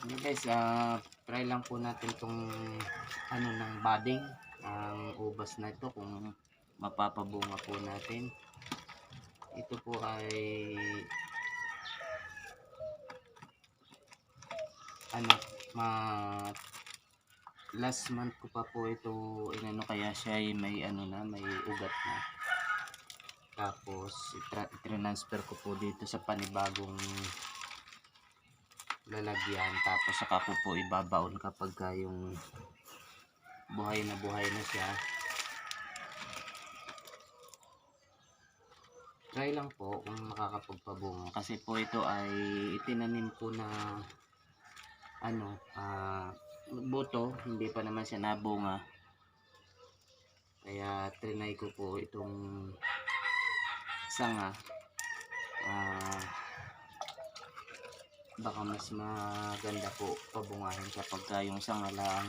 Okay guys, ah try lang po natin tong ano ng budding ang ubas na ito kung mapapabunga po natin. Ito po ay ano ma last month ko pa po ito inano kaya siya ay may ano na may ugat na tapos itra- transfer ko po dito sa panibagong lalagyan tapos saka ko po ibabaon kapag ka yung buhay na buhay na siya. Try lang po kung makakapagpabunga. Kasi po ito ay itinanim ko na ano ah buto. Hindi pa naman siya nabunga. Kaya trinay ko po itong sanga. Ah baka mas maganda po pabungahin kapag ka yung sanga lang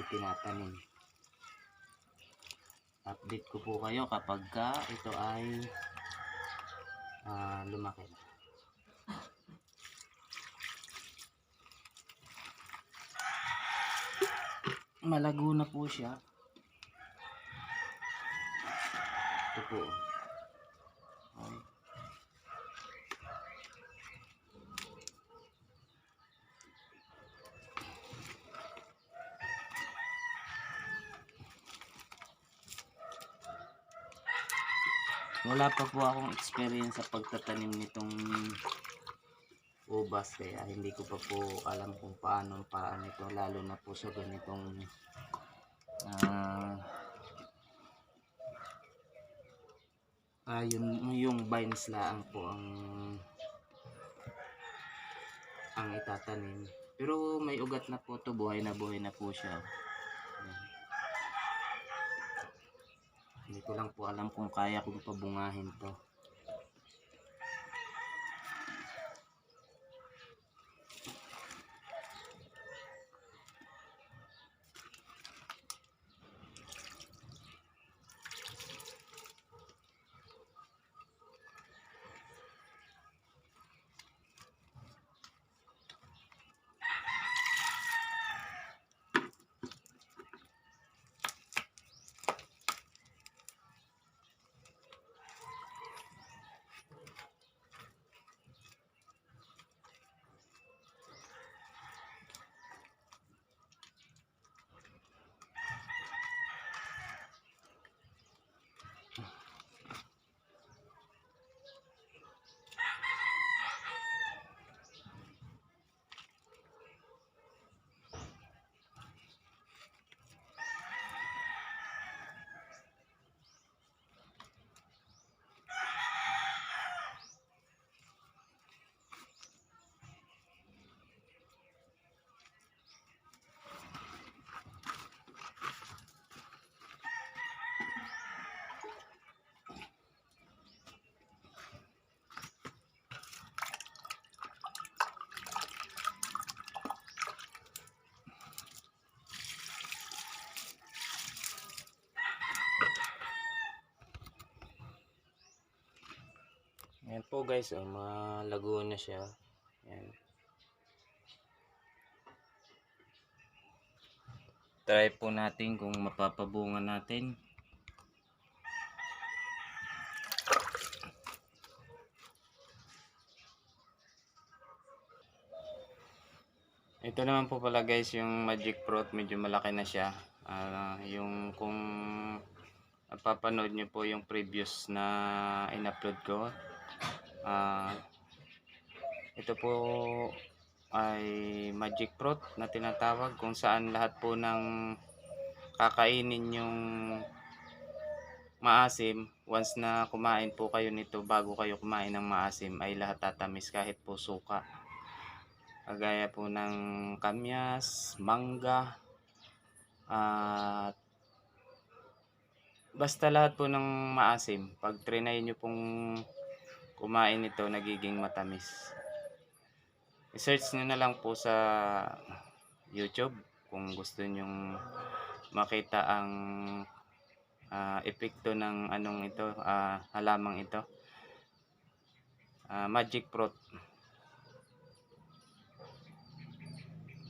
itinatanim update ko po kayo kapag ka ito ay ah, lumaki. Na malago na po siya. Ito po. Ay wala pa po akong experience sa pagtatanim nitong ubas kaya hindi ko pa po alam kung paano ang paraan lalo na po sa ganitong ah ah, yun, yung vines lang po ang ang itatanim. Pero may ugat na po to buhay na buhay na po siya Ayan. hindi ko lang po alam kung kaya kong pabungahin to Ayan po guys, oh, malago na siya. Ayan. Try po natin kung mapapabunga natin. Ito naman po pala guys yung magic fruit, medyo malaki na siya. Ah, yung kung napapanood nyo po yung previous na in-upload ko, Ah, ito po ay magic fruit na tinatawag kung saan lahat po ng kakainin yung maasim. Once na kumain po kayo nito bago kayo kumain ng maasim ay lahat tatamis kahit po suka. Kagaya po ng kamyas, mangga at basta lahat po ng maasim. Pag trinay nyo pong kumain ito nagiging matamis. I-search nyo na lang po sa YouTube kung gusto nyong makita ang ah, epekto ng anong ito, ah, halamang ito. Ah, magic fruit.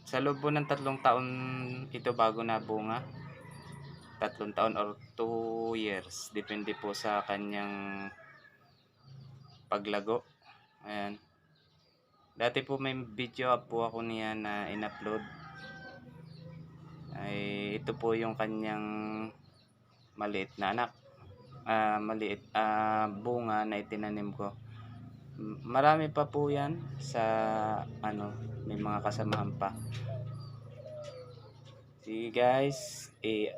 sa loob po ng tatlong taon ito bago na bunga. Tatlong taon or 2 years. Depende po sa kanyang paglago. Ayan. Dati po may video up po ako niya na in-upload. Ay ito po yung kanyang maliit na anak. Ah, maliit ah, bunga na itinanim ko. Marami pa po 'yan sa ano, may mga kasamahan pa. See guys, eh